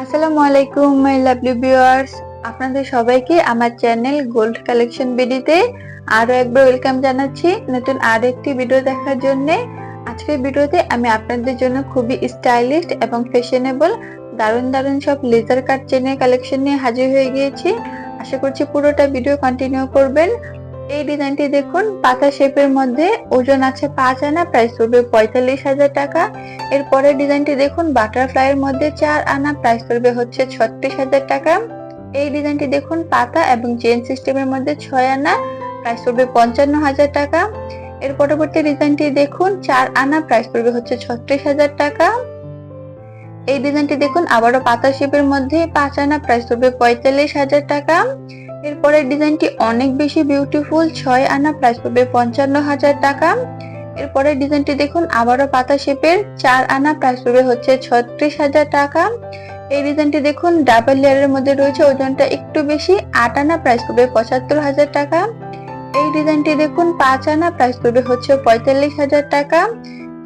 আসসালামু আলাইকুম my lovely viewers আপনাদের সবাইকে আমার চ্যানেল গোল্ড কালেকশন বিডিতে আরও একবার ওয়েলকাম জানাচ্ছি। নতুন আরও একটি ভিডিও দেখার জন্য আজকের ভিডিওতে আমি আপনাদের জন্য খুবই স্টাইলিশ এবং ফ্যাশনেবল দারুণ দারুণ সব লেজার কাট চেনের কালেকশন নিয়ে হাজির হয়ে গিয়েছি। আশা করছি পুরোটা ভিডিও কন্টিনিউ করবেন। এই ডিজাইনটি দেখুন, পাতা শেপের মধ্যে ওজন আছে পাঁচ আনা প্রাইস পড়বে পঁয়তাল্লিশ হাজার টাকা। এরপরের ডিজাইনটি দেখুন বাটারফ্লাইয়ের মধ্যে চার আনা প্রাইস পড়বে হচ্ছে ছত্রিশ হাজার টাকা। এই ডিজাইনটি দেখুন, পাতা এবং চেন সিস্টেমের মধ্যে ছয় আনা প্রাইস পড়বে পঞ্চান্ন হাজার টাকা। এর পরবর্তী ডিজাইনটি দেখুন, চার আনা প্রাইস পড়বে হচ্ছে ছত্রিশ হাজার টাকা। এই ডিজাইনটি দেখুন, আবারও পাতা শেপের মধ্যে পাঁচ আনা প্রাইস পড়বে পঁয়তাল্লিশ হাজার টাকা। এরপরের ডিজাইনটি অনেক বেশি বিউটিফুল ছয় আনা প্রাইস পড়বে পঞ্চান্ন হাজার টাকা। এরপরের ডিজাইনটি দেখুন, আবারও পাতা শেপের চার আনা প্রাইস পড়বে হচ্ছে ছত্রিশ হাজার টাকা। এই ডিজাইনটি দেখুন ডাবল লেয়ারের মধ্যে রয়েছে, ওজনটা একটু বেশি, আট আনা প্রাইস পড়বে পঁচাত্তর হাজার টাকা। এই ডিজাইনটি দেখুন, পাঁচ আনা প্রাইস পড়বে হচ্ছে পঁয়তাল্লিশ হাজার টাকা।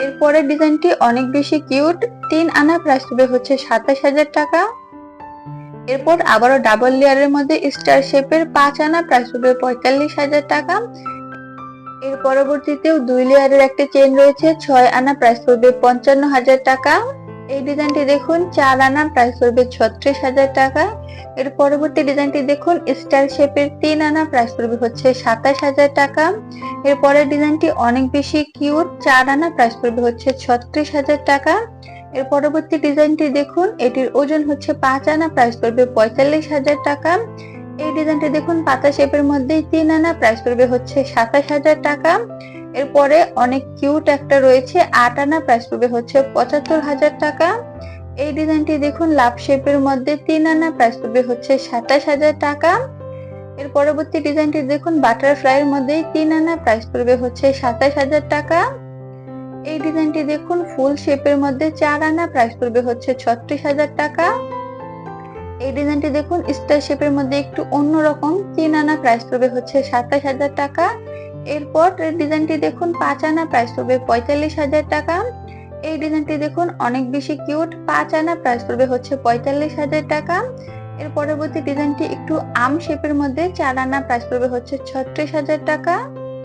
এরপরের ডিজাইনটি অনেক বেশি কিউট। তিন আনা প্রাইস হবে হচ্ছে সাতাশ হাজার টাকা। এরপর আবারও ডাবল লেয়ারের মধ্যে স্টার শেপের পাঁচ আনা প্রাইস হবে পঁয়তাল্লিশ হাজার টাকা। এর পরবর্তীতেও দুই লেয়ারের একটা চেন রয়েছে, ছয় আনা প্রাইস পড়বে পঞ্চান্ন হাজার টাকা। এই ডিজাইনটি দেখুন, চার আনা প্রাইস পড়বে ছত্রিশ হাজার টাকা। এর পরবর্তী ডিজাইনটি দেখুন স্টাইল শেপের তিন আনা প্রাইস পড়বে হচ্ছে সাতাশ হাজার টাকা। এর পরের ডিজাইনটি অনেক বেশি কিউট চার আনা প্রাইস পড়বে হচ্ছে ছত্রিশ হাজার টাকা। এর পরবর্তী ডিজাইনটি দেখুন, এটির ওজন হচ্ছে পাঁচ আনা প্রাইস পড়বে পঁয়তাল্লিশ হাজার টাকা। এই ডিজাইনটি দেখুন, পাতা শেপের মধ্যে তিন আনা প্রাইস পড়বে হচ্ছে সাতাশ হাজার টাকা। এরপরে অনেক কিউট একটা রয়েছে আট আনা প্রাইস পড়বে হচ্ছে পঁচাত্তর হাজার টাকা। এই ডিজাইনটি দেখুন, লাভ শেপের মধ্যে তিন আনা প্রাইস পড়বে হচ্ছে সাতাশ হাজার টাকা। এর পরবর্তী ডিজাইনটি দেখুন বাটারফ্লাই এর মধ্যে তিন আনা প্রাইস পড়বে হচ্ছে সাতাশ হাজার টাকা। এই ডিজাইনটি দেখুন, ফুল শেপের মধ্যে চার আনা প্রাইস পড়বে হচ্ছে ছত্রিশ হাজার টাকা। এই ডিজাইনটি দেখুন স্টার শেপের মধ্যে একটু অন্যরকম তিন আনা প্রাইস পড়বে হচ্ছে সাতাশ হাজার টাকা। এরপর ডিজাইনটি দেখুন পাঁচ আনা, প্রাইস পড়বে পঁয়তাল্লিশ হাজার টাকা। এই ডিজাইনটি দেখুন অনেক বেশি কিউট, পাঁচ আনা, প্রাইস পড়বে হচ্ছে পঁয়তাল্লিশ হাজার টাকা। এর পরবর্তী ডিজাইনটি একটু আম শেপের মধ্যে, চার আনা, প্রাইস পড়বে হচ্ছে ছত্রিশ হাজার টাকা।